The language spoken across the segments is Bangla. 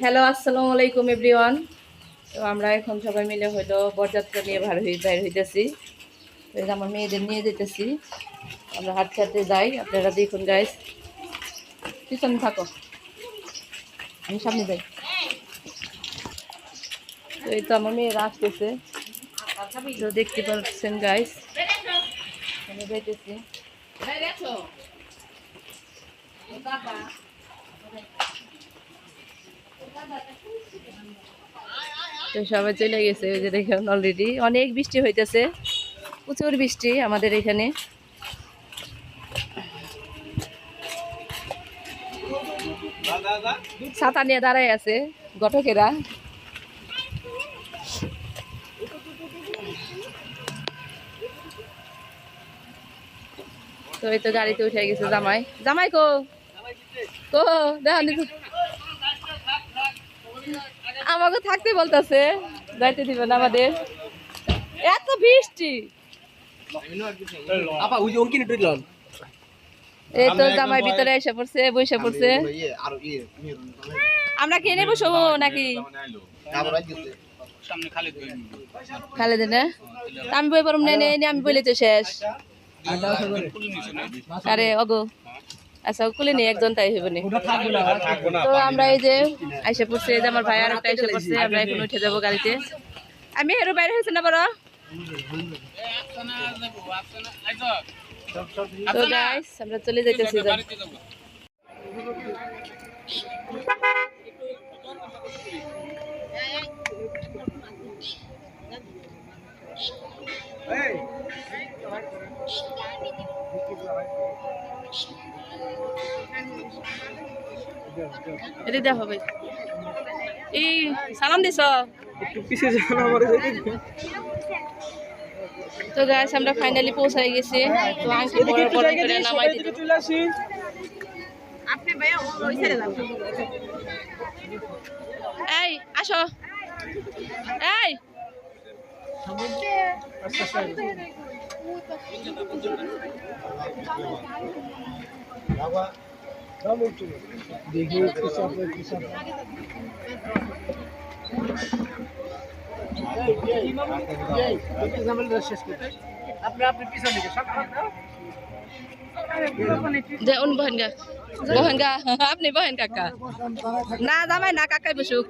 হ্যালো আসসালামু আলাইকুম এভরিওয়ান তো আমরা এখন সবাই মিলে হয়তো বরযাত্রা নিয়ে ভার হই বাইর হইতেছি। তো আমার মেয়েদের নিয়ে যেতেছি। আমরা হাত খাতে যাই। আপনারা দেখুন গাইস পিছনে থাকো। আমি সামনে যাই। তো এই তো আমার মেয়েরা আসতেছে। তো দেখতে পাচ্ছেন গাইস আমি যাইতেছি। তো সবাই চলে গেছে, ওই যে দেখুন অলরেডি অনেক বৃষ্টি হইতেছে, প্রচুর বৃষ্টি আমাদের এখানে। ছাতা নিয়ে দাঁড়ায় আছে গটকেরা তো এই তো গাড়িতে উঠে গেছে জামাই। জামাই কো? কো? দেখান দেখো আমাকে থাকতে বলতেছে যাইতে দিবেন আমাদের। এত বৃষ্টি। আপা ওই যে অঙ্কিনী টুইলন এই তো জামাই ভিতরে এসে পড়ছে বসে পড়ছে। আমরা কে নেব শোবো নাকি? খালে দিনে আমি বই পারম নেই নেই আমি বলে তো শেষ। আরে অগো আচ্ছা কুলে নেই একজন তাই হইব নি। তো আমরা এই যে আইসা পড়ছে যে আমার ভাই আর একটা এসে পড়ছে আমরা এখন উঠে যাব গাড়িতে। আমি হেরো বাইরে হয়েছে না বড়? তো গাইস আমরা চলে যাইতেছি যান। দেখো ভাই এই সালাম একটু যান আমার তো গাইস আমরা ফাইনালি পৌঁছাই গেছি। তো আংটি বড় বড় করে নামাই দিল। চলে আসি। এই আসো। এই দেখি পিছাপে পিছাপে আপনি আপনি পিছনে দে উন বহেন গা বহেন গা আপনি বহেন কাকা না জামাই না কাকাই বসুক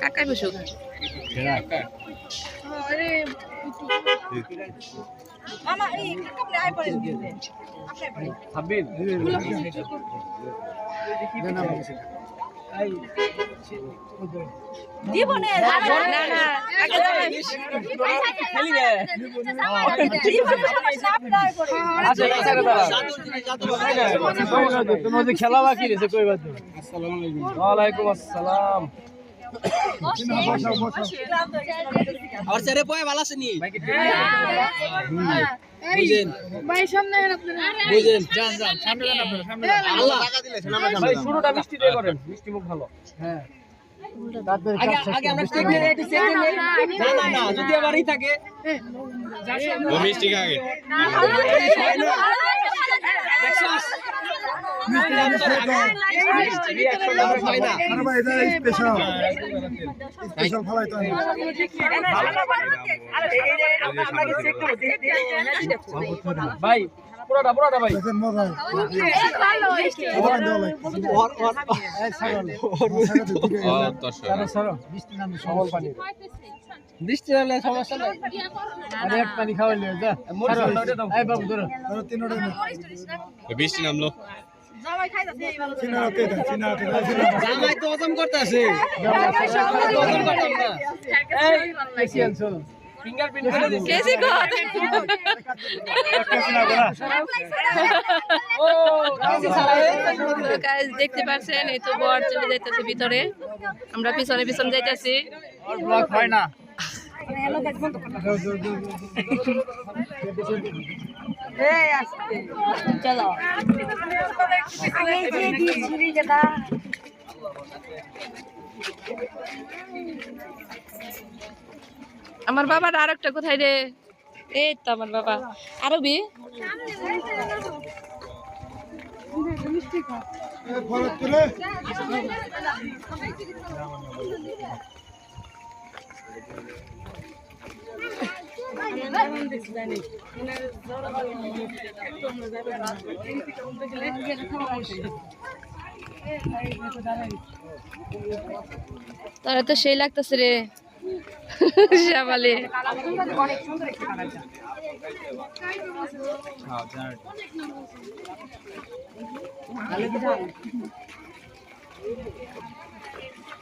কাকাই বসুক হাবিব না না আগে জামাই খেলি আচ্ছা আচ্ছা বাকি রয়েছে কইবার আসসালামু আলাইকুম ওয়ালাইকুম আসসালাম আর স্যারে পয় ভালো আছে নি বুঝেন বুঝেন যান যান সামনে যান আপনারা সামনে যান আল্লাহ ভাই শুরুটা মিষ্টি দিয়ে করেন মিষ্টি মুখ ভালো হ্যাঁ আগে আগে আমরা চেক নিয়ে একটু চেক নিয়ে না না না যদি আবার থাকে ও মিষ্টি ভাই পুরোটা পুরোটা ভাই বৃষ্টি হলে সমস্যা নাই এক পানি খাওয়াইলে যা এই বাবু ধরো বৃষ্টি নামলো জামাই তো ফিঙ্গারপ্রিন্ট করে দিছি। কত? তো guys, দেখতে পাচ্ছেন এই তো বর চলে যাইতেছে ভিতরে। আমরা পিছনে পিছনে যাইতেছি। ব্লক হয় না। চলো। আমার বাবার আর একটা কোথায় রে? এই তো আমার বাবা। আরও আরবি তারা তো সেই লাগতেছে রে। শ্যামালি